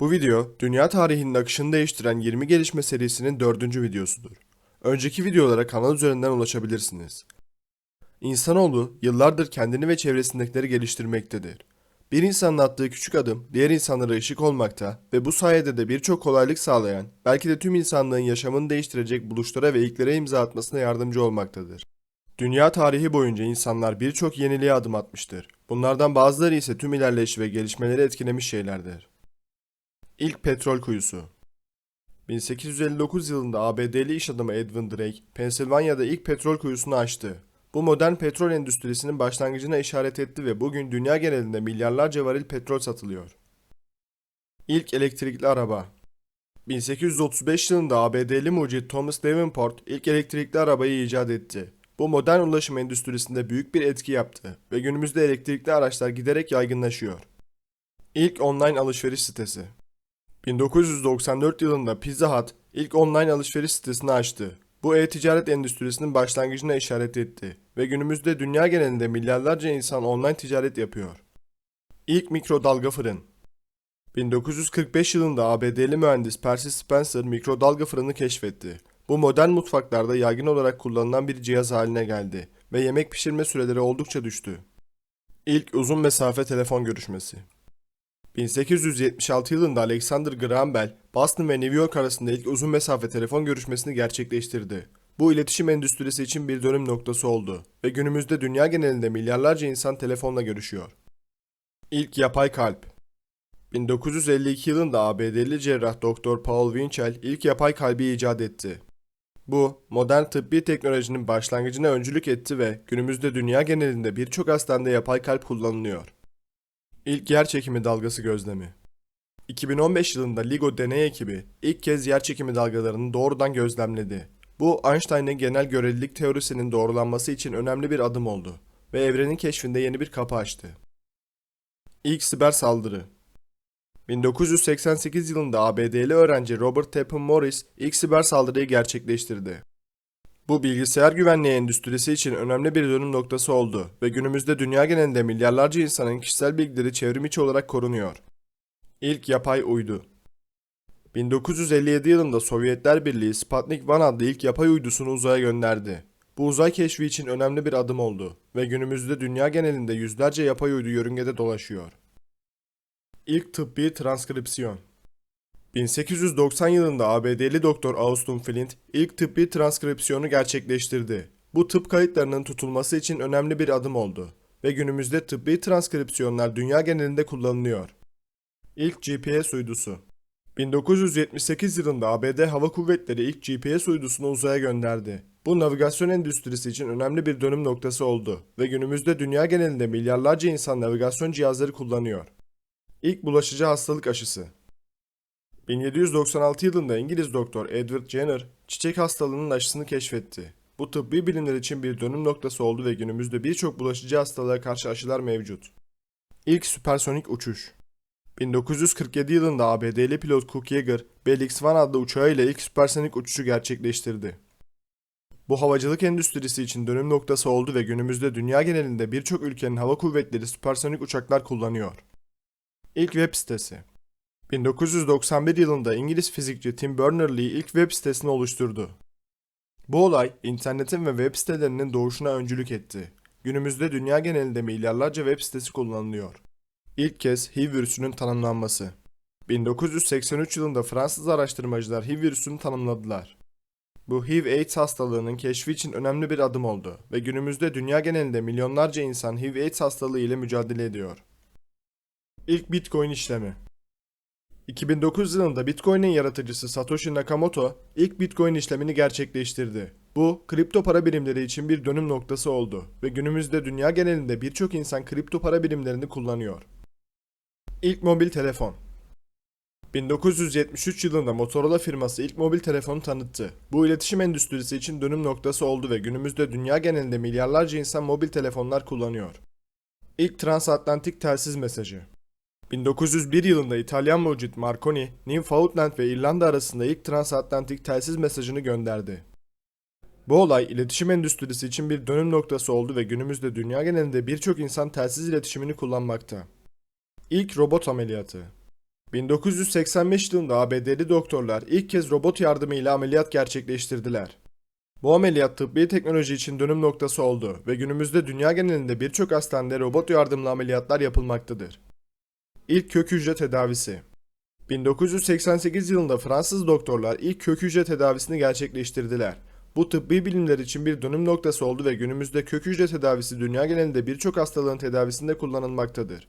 Bu video, dünya tarihinin akışını değiştiren 20 gelişme serisinin dördüncü videosudur. Önceki videolara kanal üzerinden ulaşabilirsiniz. İnsanoğlu yıllardır kendini ve çevresindekileri geliştirmektedir. Bir insanın attığı küçük adım diğer insanlara ışık olmakta ve bu sayede de birçok kolaylık sağlayan, belki de tüm insanlığın yaşamını değiştirecek buluşlara ve ilklere imza atmasına yardımcı olmaktadır. Dünya tarihi boyunca insanlar birçok yeniliğe adım atmıştır. Bunlardan bazıları ise tüm ilerleyiş ve gelişmeleri etkilemiş şeylerdir. İlk petrol kuyusu 1859 yılında ABD'li iş adamı Edwin Drake, Pensilvanya'da ilk petrol kuyusunu açtı. Bu modern petrol endüstrisinin başlangıcına işaret etti ve bugün dünya genelinde milyarlarca varil petrol satılıyor. İlk elektrikli araba 1835 yılında ABD'li mucit Thomas Davenport ilk elektrikli arabayı icat etti. Bu modern ulaşım endüstrisinde büyük bir etki yaptı ve günümüzde elektrikli araçlar giderek yaygınlaşıyor. İlk online alışveriş sitesi 1994 yılında Pizza Hut ilk online alışveriş sitesini açtı. Bu e-ticaret endüstrisinin başlangıcına işaret etti ve günümüzde dünya genelinde milyarlarca insan online ticaret yapıyor. İlk mikrodalga fırın 1945 yılında ABD'li mühendis Percy Spencer mikrodalga fırını keşfetti. Bu modern mutfaklarda yaygın olarak kullanılan bir cihaz haline geldi ve yemek pişirme süreleri oldukça düştü. İlk uzun mesafe telefon görüşmesi 1876 yılında Alexander Graham Bell, Boston ve New York arasında ilk uzun mesafe telefon görüşmesini gerçekleştirdi. Bu iletişim endüstrisi için bir dönüm noktası oldu ve günümüzde dünya genelinde milyarlarca insan telefonla görüşüyor. İlk yapay kalp 1952 yılında ABD'li cerrah Dr. Paul Winchell ilk yapay kalbi icat etti. Bu, modern tıbbi teknolojinin başlangıcına öncülük etti ve günümüzde dünya genelinde birçok hastanede yapay kalp kullanılıyor. İlk yer çekimi dalgası gözlemi 2015 yılında LIGO deney ekibi ilk kez yer çekimi dalgalarını doğrudan gözlemledi. Bu Einstein'ın genel görelilik teorisinin doğrulanması için önemli bir adım oldu ve evrenin keşfinde yeni bir kapı açtı. İlk siber saldırı 1988 yılında ABD'li öğrenci Robert Tappan Morris ilk siber saldırıyı gerçekleştirdi. Bu bilgisayar güvenliği endüstrisi için önemli bir dönüm noktası oldu ve günümüzde dünya genelinde milyarlarca insanın kişisel bilgileri çevrim içi olarak korunuyor. İlk yapay uydu 1957 yılında Sovyetler Birliği Sputnik 1 adlı ilk yapay uydusunu uzaya gönderdi. Bu uzay keşfi için önemli bir adım oldu ve günümüzde dünya genelinde yüzlerce yapay uydu yörüngede dolaşıyor. İlk tıbbi transkripsiyon 1890 yılında ABD'li doktor Austin Flint ilk tıbbi transkripsiyonu gerçekleştirdi. Bu tıp kayıtlarının tutulması için önemli bir adım oldu ve günümüzde tıbbi transkripsiyonlar dünya genelinde kullanılıyor. İlk GPS uydusu 1978 yılında ABD Hava Kuvvetleri ilk GPS uydusunu uzaya gönderdi. Bu navigasyon endüstrisi için önemli bir dönüm noktası oldu ve günümüzde dünya genelinde milyarlarca insan navigasyon cihazları kullanıyor. İlk bulaşıcı hastalık aşısı 1796 yılında İngiliz doktor Edward Jenner çiçek hastalığının aşısını keşfetti. Bu tıbbi bilimler için bir dönüm noktası oldu ve günümüzde birçok bulaşıcı hastalığa karşı aşılar mevcut. İlk süpersonik uçuş 1947 yılında ABD'li pilot Cook Yeager, Bell X-1 adlı uçağıyla ilk süpersonik uçuşu gerçekleştirdi. Bu havacılık endüstrisi için dönüm noktası oldu ve günümüzde dünya genelinde birçok ülkenin hava kuvvetleri süpersonik uçaklar kullanıyor. İlk web sitesi 1991 yılında İngiliz fizikçi Tim Berners-Lee ilk web sitesini oluşturdu. Bu olay internetin ve web sitelerinin doğuşuna öncülük etti. Günümüzde dünya genelinde milyarlarca web sitesi kullanılıyor. İlk kez HIV virüsünün tanımlanması 1983 yılında Fransız araştırmacılar HIV virüsünü tanımladılar. Bu HIV-AIDS hastalığının keşfi için önemli bir adım oldu ve günümüzde dünya genelinde milyonlarca insan HIV-AIDS hastalığı ile mücadele ediyor. İlk Bitcoin işlemi 2009 yılında Bitcoin'in yaratıcısı Satoshi Nakamoto ilk Bitcoin işlemini gerçekleştirdi. Bu, kripto para birimleri için bir dönüm noktası oldu ve günümüzde dünya genelinde birçok insan kripto para birimlerini kullanıyor. İlk mobil telefon 1973 yılında Motorola firması ilk mobil telefonu tanıttı. Bu iletişim endüstrisi için dönüm noktası oldu ve günümüzde dünya genelinde milyarlarca insan mobil telefonlar kullanıyor. İlk transatlantik telsiz mesajı 1901 yılında İtalyan mucit Marconi, Newfoundland ve İrlanda arasında ilk transatlantik telsiz mesajını gönderdi. Bu olay iletişim endüstrisi için bir dönüm noktası oldu ve günümüzde dünya genelinde birçok insan telsiz iletişimini kullanmakta. İlk robot ameliyatı 1985 yılında ABD'li doktorlar ilk kez robot yardımıyla ameliyat gerçekleştirdiler. Bu ameliyat tıbbi teknoloji için dönüm noktası oldu ve günümüzde dünya genelinde birçok hastanede robot yardımlı ameliyatlar yapılmaktadır. İlk kök hücre tedavisi 1988 yılında Fransız doktorlar ilk kök hücre tedavisini gerçekleştirdiler. Bu tıbbi bilimler için bir dönüm noktası oldu ve günümüzde kök hücre tedavisi dünya genelinde birçok hastalığın tedavisinde kullanılmaktadır.